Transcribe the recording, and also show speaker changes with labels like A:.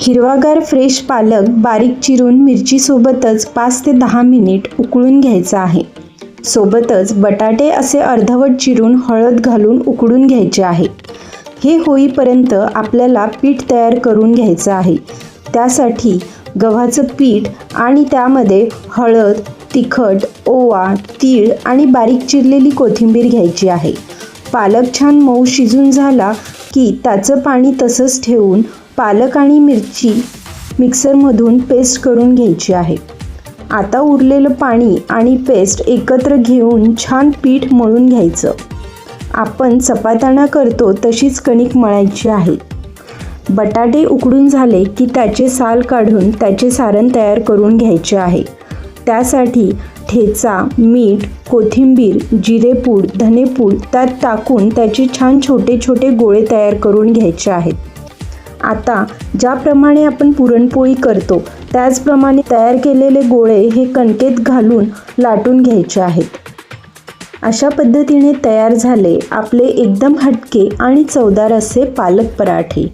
A: हिरवागार फ्रेश पालक बारीक चिरून मिरचीसोबतच पाच ते दहा मिनिट उकळून घ्यायचा आहे. सोबतच बटाटे असे अर्धवट चिरून हळद घालून उकडून घ्यायचे आहे. हे होईपर्यंत आपल्याला पीठ तयार करून घ्यायचं आहे. त्यासाठी गव्हाचं पीठ आणि त्यामध्ये हळद तिखट ओवा तीळ आणि बारीक चिरलेली कोथिंबीर घ्यायची आहे. पालक छान मऊ शिजून झाला की त्याचं पाणी तसंच ठेवून पालक आणि मिरची मिक्सरमधून पेस्ट करून घ्यायची आहे. आता उरलेलं पाणी आणि पेस्ट एकत्र घेऊन छान पीठ मळून घ्यायचं. आपण चपात्यांना करतो तशीच कणिक मळायची आहे. बटाटे उकडून झाले की त्याचे साल काढून त्याचे सारण तयार करून घ्यायचे आहे. त्यासाठी ठेचा मीठ कोथिंबीर जिरेपूड धनेपूड त्यात टाकून त्याचे छान छोटे छोटे गोळे तयार करून घ्यायचे आहेत. आता ज्याप्रमाणे आपण पुरणपोळी करतो त्याचप्रमाणे तयार केलेले गोळे हे कणकेत घालून लाटून घ्यायचे आहेत. अशा पद्धतीने तयार झाले आपले एकदम हटके आणि चवदार असे पालक पराठे.